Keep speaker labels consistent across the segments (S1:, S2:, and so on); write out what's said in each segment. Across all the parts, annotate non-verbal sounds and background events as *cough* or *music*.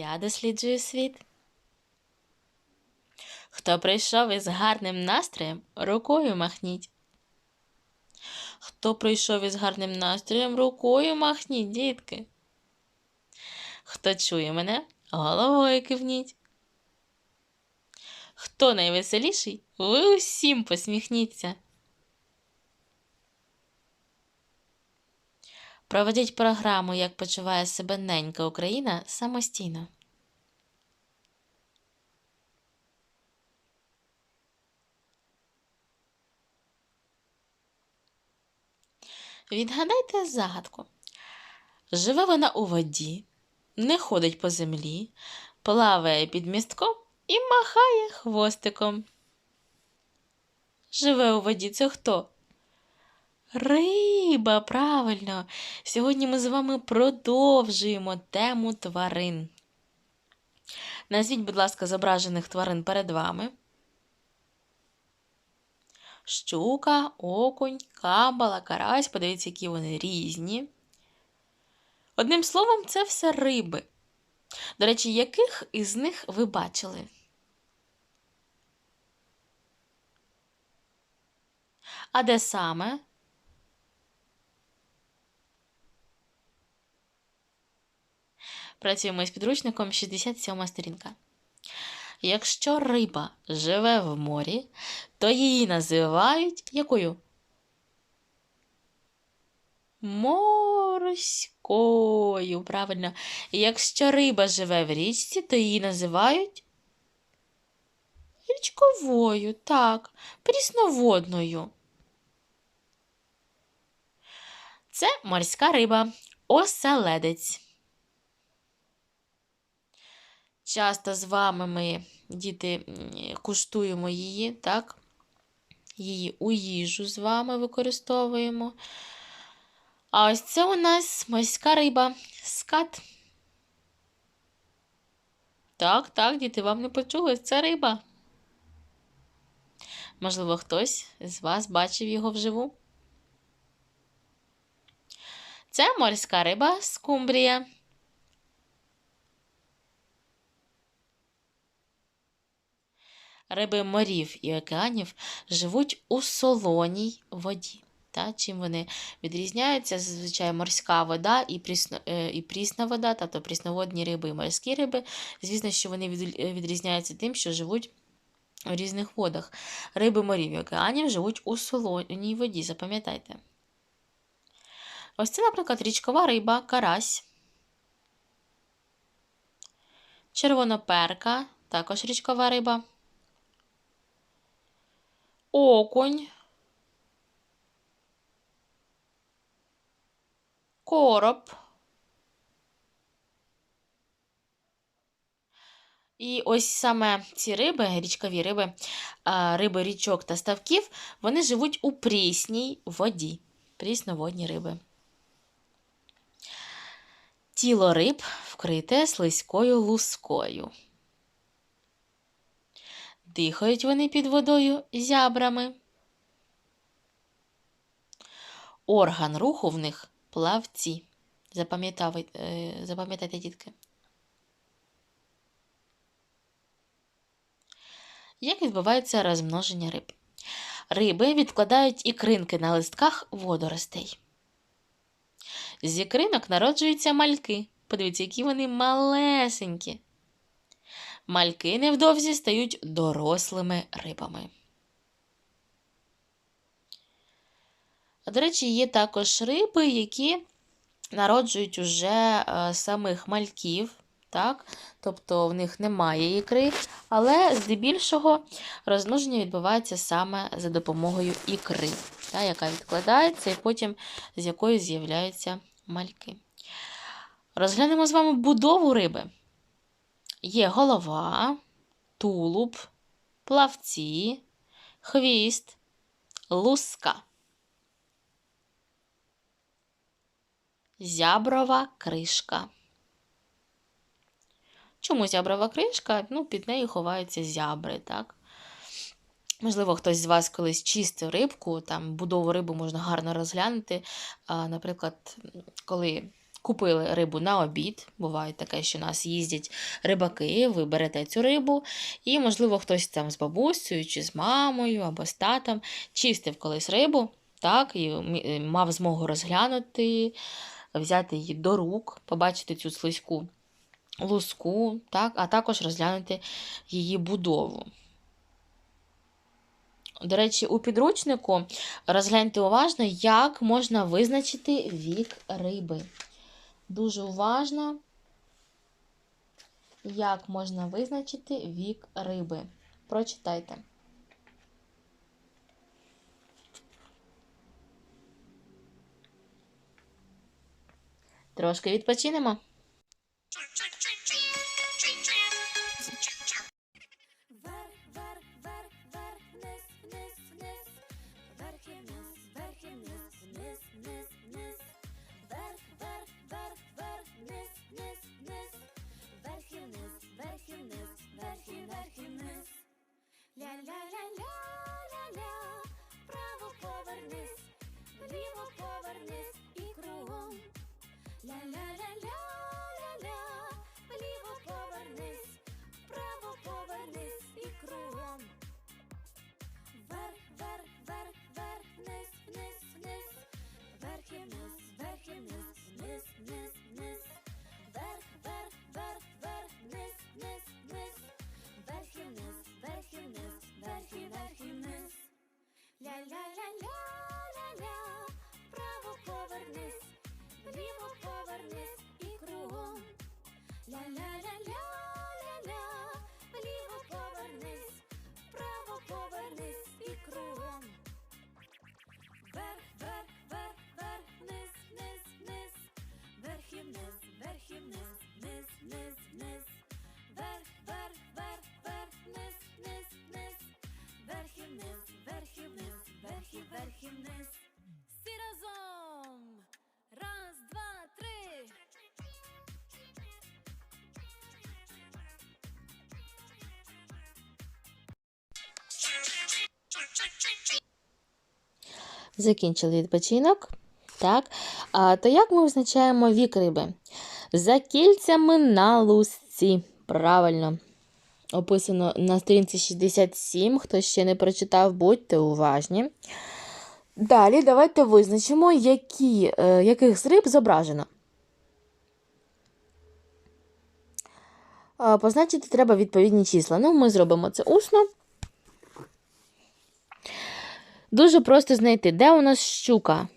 S1: Я досліджую світ. Хто прийшов із гарним настроєм, рукою махніть. Хто прийшов із гарним настроєм, рукою махніть, дітки. Хто чує мене, головою кивніть. Хто найвеселіший, ви усім посміхніться. Проведіть програму, як почуває себе ненька Україна самостійно. Відгадайте загадку. Живе вона у воді, не ходить по землі, плаває під містком і махає хвостиком. Живе у воді це хто? Риба, правильно. Сьогодні ми з вами продовжуємо тему тварин. Назвіть, будь ласка, зображених тварин перед вами. Щука, окунь, кабала, карась. Подивіться, які вони різні. Одним словом, це все риби. До речі, яких із них ви бачили? А де саме? Працюємо з підручником 67 сторінка. Якщо риба живе в морі, то її називають якою? Морською, правильно. Якщо риба живе в річці, то її називають річковою, так, прісноводною. Це морська риба, оселедець. Часто з вами ми, діти, куштуємо її, так? Її у їжу з вами використовуємо. А ось це у нас морська риба скат. Так, так, діти, вам не почули, це риба. Можливо, хтось з вас бачив його вживу. Це морська риба скумбрія. Риби морів і океанів живуть у солоній воді. Та, чим вони відрізняються? Зазвичай морська вода і прісно, е, і прісна вода, тобто прісноводні риби і морські риби. Звісно, що вони е, відрізняються тим, що живуть у різних водах. Риби морів і океанів живуть у солоній воді, запам'ятайте. Ось це, наприклад, річкова риба, карась, червоноперка, також річкова риба, окунь, короб. І ось саме ці риби, річкові риби, риби річок та ставків, вони живуть у прісній воді. Прісноводні риби. Тіло риб вкрите слизькою лускою. Дихають вони під водою зябрами. Орган руху в них плавці. Е, Запам'ятайте, дітки. Як відбувається розмноження риб? Риби відкладають ікринки на листках водоростей. З ікринок народжуються мальки. Подивіться, які вони малесенькі. Мальки невдовзі стають дорослими рибами. До речі, є також риби, які народжують уже е, самих мальків, так? тобто в них немає ікри, але здебільшого розмноження відбувається саме за допомогою ікри, та, яка відкладається, і потім з якої з'являються мальки. Розглянемо з вами будову риби. Є голова, тулуб, плавці, хвіст, луска. Зяброва кришка. Чому зяброва кришка? Ну, під нею ховаються зябри, так? Можливо, хтось з вас колись чистив рибку, там будову риби можна гарно розглянути. Наприклад, коли купили рибу на обід. Буває таке, що у нас їздять рибаки, ви берете цю рибу, і, можливо, хтось там з бабусею, чи з мамою, або з татом чистив колись рибу, так, і мав змогу розглянути, взяти її до рук, побачити цю слизьку луску, так, а також розглянути її будову. До речі, у підручнику розгляньте уважно, як можна визначити вік риби. Дуже уважно, як можна визначити вік риби. Прочитайте. Трошки відпочинемо. Закінчили відпочинок. Так. А, то як ми визначаємо вік риби? За кільцями на лусці. Правильно. Описано на сторінці 67. Хто ще не прочитав, будьте уважні. Далі давайте визначимо, які, е, яких з риб зображено. Позначити треба відповідні числа. Ну, ми зробимо це усно. Дуже просто знайти, де у нас щука.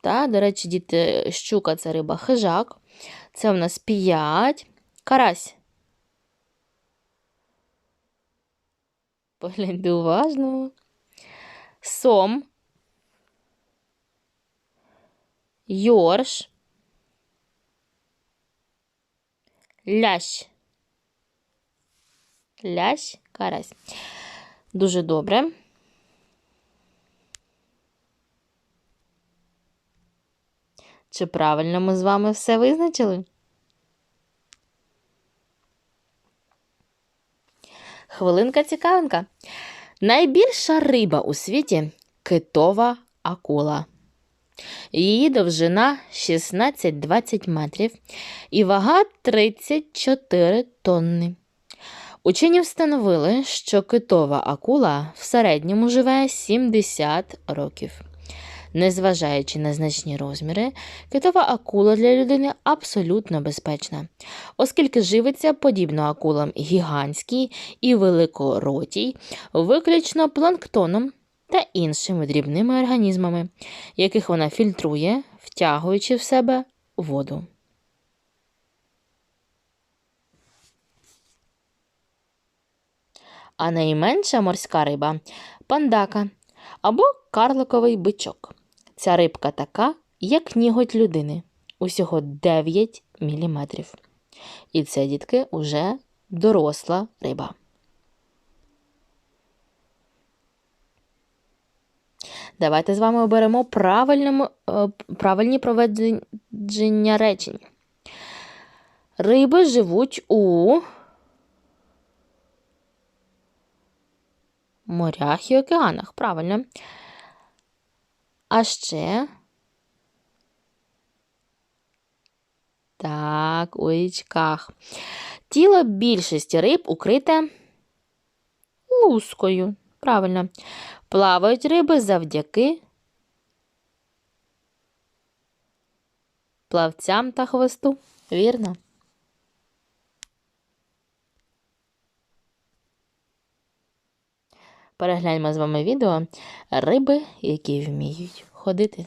S1: Та, до речі, діти, щука це риба хижак. Це у нас 5. Карась. Погляньте уважно. Сом. Йорш. Лящ. Лящ, карась. Дуже добре. Чи правильно ми з вами все визначили? Хвилинка цікавинка. Найбільша риба у світі китова акула. Її довжина 16-20 метрів і вага 34 тонни. Учені встановили, що китова акула в середньому живе 70 років. Незважаючи на значні розміри, китова акула для людини абсолютно безпечна, оскільки живиться подібно акулам гігантській і великоротій, виключно планктоном та іншими дрібними організмами, яких вона фільтрує, втягуючи в себе воду. А найменша морська риба пандака або карликовий бичок. Ця рибка така, як ніготь людини, усього 9 мм. І це, дітки, уже доросла риба. Давайте з вами оберемо е, правильні проведення речень. Риби живуть у морях і океанах. Правильно. А ще Так, у річках. Тіло більшості риб укрите лускою. Правильно. Плавають риби завдяки плавцям та хвосту. Вірно. Перегляньмо з вами відео риби, які вміють ходити.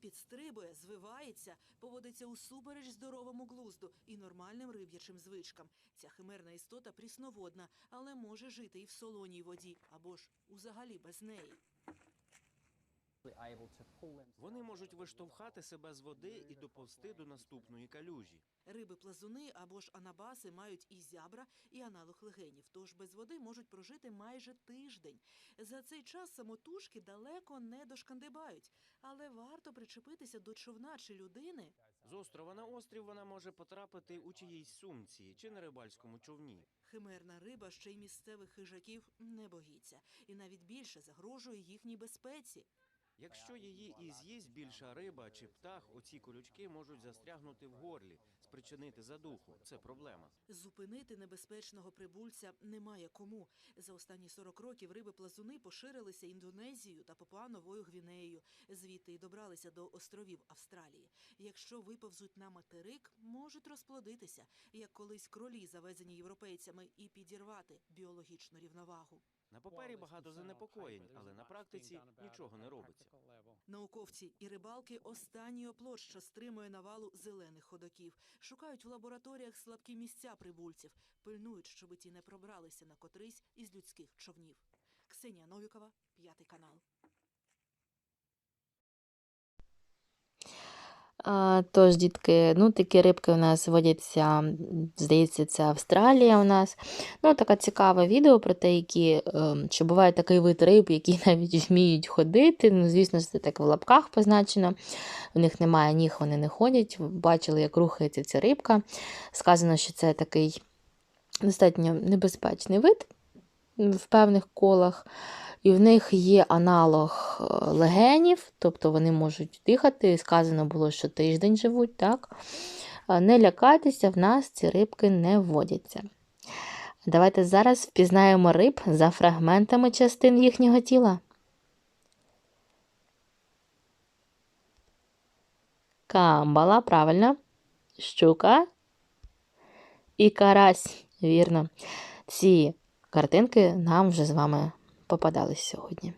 S2: Підстрибує, звивається, поводиться усупереч здоровому глузду і нормальним риб'ячим звичкам. Ця химерна істота прісноводна, але може жити і в солоній воді, або ж узагалі без неї.
S3: Вони можуть виштовхати себе з води і доповзти до наступної калюжі.
S2: Риби-плазуни або ж анабаси мають і зябра, і аналог легенів, тож без води можуть прожити майже тиждень. За цей час самотужки далеко не дошкандибають, але варто причепитися до човна чи людини,
S3: З острова на острів вона може потрапити у чиїйсь сумці чи на рибальському човні.
S2: Химерна риба ще й місцевих хижаків не боїться, і навіть більше загрожує їхній безпеці.
S3: Якщо її і з'їсть більша риба чи птах, оці колючки можуть застрягнути в горлі, спричинити задуху. Це проблема.
S2: Зупинити небезпечного прибульця немає кому. За останні 40 років риби-плазуни поширилися Індонезією та Папуа-Новою Гвінеєю, звідти й добралися до островів Австралії. Якщо виповзуть на материк, можуть розплодитися, як колись кролі, завезені європейцями, і підірвати біологічну рівновагу.
S3: На папері багато занепокоєнь, але на практиці нічого не робиться.
S2: Науковці і рибалки останній оплот, що стримує навалу зелених ходоків, шукають в лабораторіях слабкі місця прибульців, пильнують, щоби ті не пробралися на котрийсь із людських човнів. Ксенія Новікова, п'ятий канал.
S1: Тож, дітки, ну такі рибки у нас водяться, здається, це Австралія у нас. Ну, таке цікаве відео про те, які, ем, що буває такий вид риб, які *laughs* навіть вміють ходити. Ну, звісно, це так в лапках позначено. В них немає ніг, вони не ходять. Бачили, як рухається ця рибка. Сказано, що це такий достатньо небезпечний вид в певних колах. І в них є аналог е, легенів, тобто вони можуть дихати. Сказано було, що тиждень живуть, так? Е, Не лякайтеся, в нас ці рибки не водяться. Давайте зараз впізнаємо риб за фрагментами частин їхнього тіла. Камбала, правильно. Щука і карась. Вірно. Ці картинки нам вже з вами попадались сьогодні.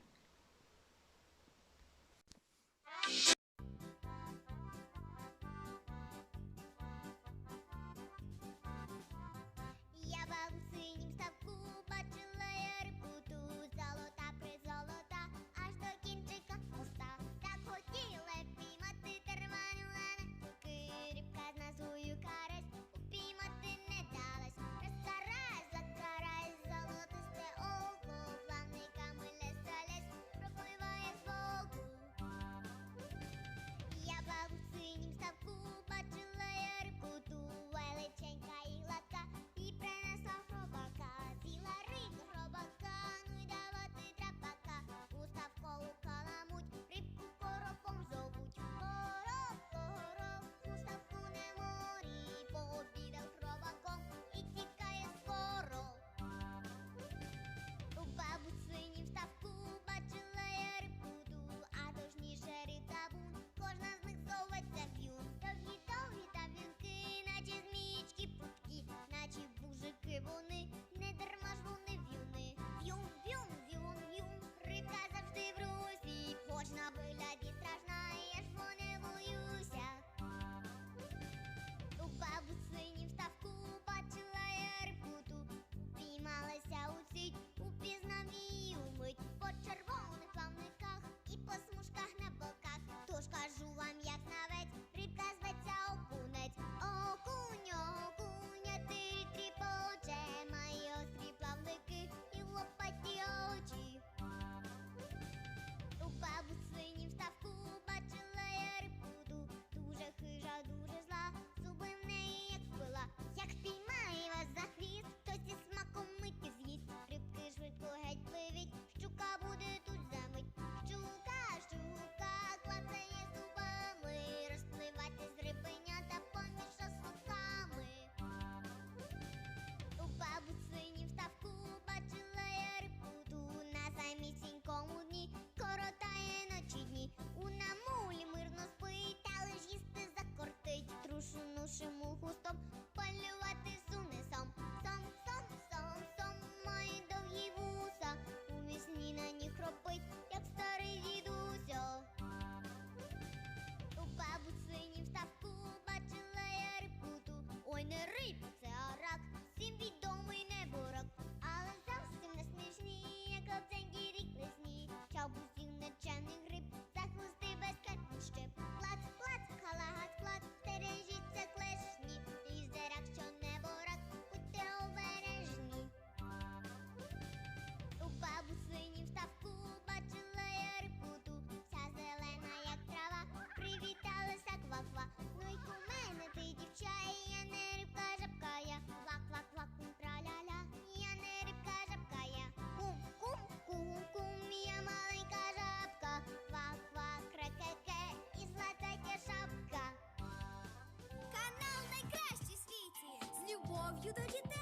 S4: До
S5: дітей.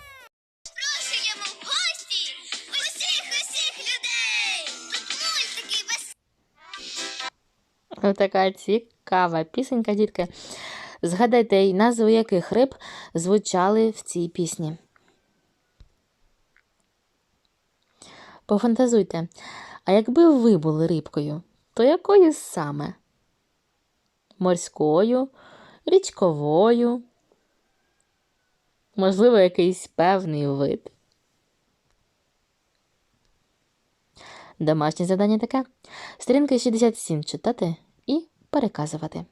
S4: Запрошуємо в гості усіх усіх людей. Тут мультики без
S1: Ось така цікава пісенька, дітки. Згадайте, назви яких риб звучали в цій пісні. Пофантазуйте, а якби ви були рибкою, то якою саме? Морською, річковою, можливо, якийсь певний вид. Домашнє завдання таке. сторінки 67 читати і переказувати.